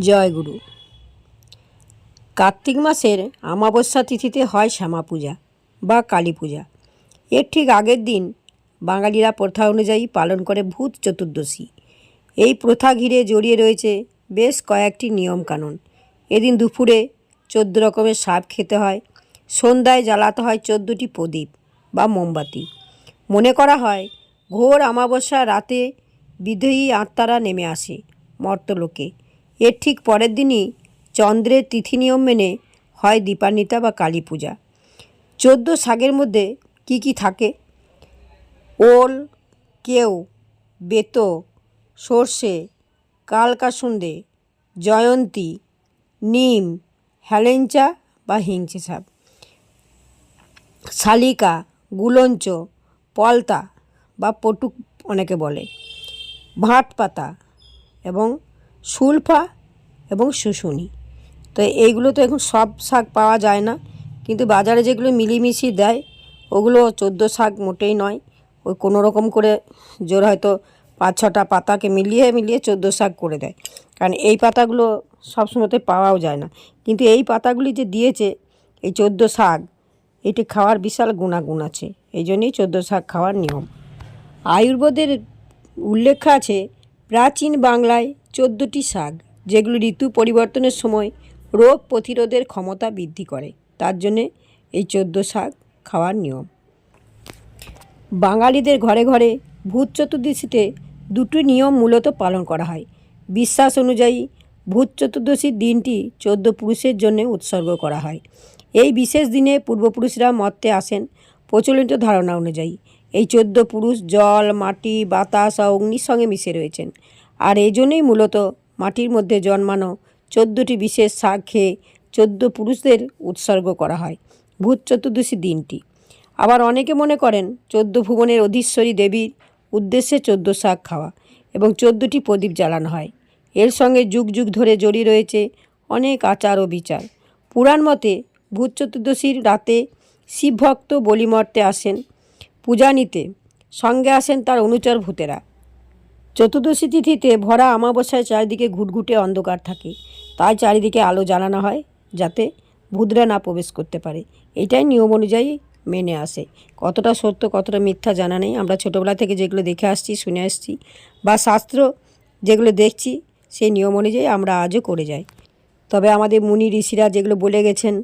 জয়গুরু কার্তিক মাসের আমাবস্যা তিথিতে হয় শ্যামা পূজা বা কালী পূজা। এর ঠিক আগের দিন বাঙালিরা প্রথা অনুযায়ী পালন করে ভূত চতুর্দশী। এই প্রথা ঘিরে জড়িয়ে রয়েছে বেশ কয়েকটি নিয়মকানুন। এদিন দুপুরে চোদ্দ রকমের সাপ খেতে হয়, সন্ধ্যায় জ্বালাতে হয় চোদ্দোটি প্রদীপ বা মোমবাতি। মনে করা হয়, ঘোর অমাবস্যা রাতে বিদেহী আত্মারা নেমে আসে মর্তলোকে। এর ঠিক পরের দিনই চন্দ্রের তিথি নিয়ম মেনে হয় দীপান্বিতা বা কালী পূজা। চোদ্দ শাকের মধ্যে কি কি থাকে? ওল, কেউ, বেতো, সর্ষে, কালকাসুন্দে, জয়ন্তী, নিম হ্যালেঞ্চা বা হিংচে সাপ। শালিকা, গুলঞ্চ, পলতা বা পটুক অনেকে বলে। ভাট পাতা এবং সুলফা এবং শুশুনি। তো এইগুলো তো এখন সব শাক পাওয়া যায় না। কিন্তু বাজারে যেগুলো মিলিমিশি দেয়, ওগুলো চোদ্দ শাক মোটেই নয়। ওই কোনো রকম করে জোর হয়তো পাঁচ ছটা পাতাকে মিলিয়ে মিলিয়ে চোদ্দ শাক করে দেয়। কারণ এই পাতাগুলো সবসময়তে পাওয়াও যায় না। কিন্তু এই পাতাগুলি যে দিয়েছে, এই চোদ্দ শাক, এটি খাওয়ার বিশাল গুণাগুণ আছে। এই জন্যই চোদ্দ শাক খাওয়ার নিয়ম। আয়ুর্বেদের উল্লেখ আছে প্রাচীন বাংলায় চোদ্দোটি শাক, যেগুলো ঋতু পরিবর্তনের সময় রোগ প্রতিরোধের ক্ষমতা বৃদ্ধি করে। তার জন্যে এই চোদ্দ শাক খাওয়ার নিয়ম। বাঙালিদের ঘরে ঘরে ভূত চতুর্দশীতে দুটি নিয়ম মূলত পালন করা হয়। বিশ্বাস অনুযায়ী ভূত চতুর্দশীর দিনটি চোদ্দ পুরুষের জন্য উৎসর্গ করা হয়। এই বিশেষ দিনে পূর্বপুরুষরা মর্তে আসেন প্রচলিত ধারণা অনুযায়ী। এই চোদ্দ পুরুষ জল, মাটি, বাতাস ও অগ্নির সঙ্গে মিশে রয়েছেন। আর এই জন্যই মূলত মাটির মধ্যে জন্মানো চোদ্দোটি বিশেষ শাক খেয়ে চোদ্দ পুরুষদের উৎসর্গ করা হয় ভূত চতুর্দশী দিনটি। আবার অনেকে মনে করেন চোদ্দ ভুবনের অধীশ্বরী দেবীর উদ্দেশ্যে চোদ্দ শাক খাওয়া এবং চোদ্দোটি প্রদীপ জ্বালানো হয়। এর সঙ্গে যুগ যুগ ধরে জড়িয়ে রয়েছে অনেক আচার ও বিচার। পুরাণ মতে ভূত চতুর্দশীর রাতে শিবভক্ত বলিমর্তে আসেন পূজা নিতে। সঙ্গে আসেন তার অনুচর ভূতেরা। চতুর্দশী তিথিতে ভরা আমাবস্যায় চারিদিকে ঘুটঘুটে অন্ধকার থাকে। তাই চারিদিকে আলো জ্বালানো হয় যাতে ভূতরা না প্রবেশ করতে পারে। এটাই নিয়ম অনুযায়ী মেনে আসে। কতটা সত্য, কতটা মিথ্যা জানা নেই। আমরা ছোটোবেলা থেকে যেগুলো দেখে আসছি, শুনে আসছি বা শাস্ত্র যেগুলো দেখছি, সেই নিয়ম অনুযায়ী আমরা আজও করে যাই। তবে আমাদের মুনি ঋষিরা যেগুলো বলে গেছেন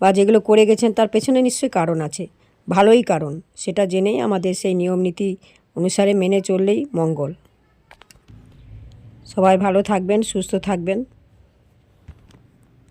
বা যেগুলো করে গেছেন, তার পেছনে নিশ্চয়ই কারণ আছে। ভালোই কারণ। সেটা জেনেই আমাদের সেই নিয়ম নীতি অনুসারে মেনে চললেই মঙ্গল। সবাই ভালো থাকবেন, সুস্থ থাকবেন।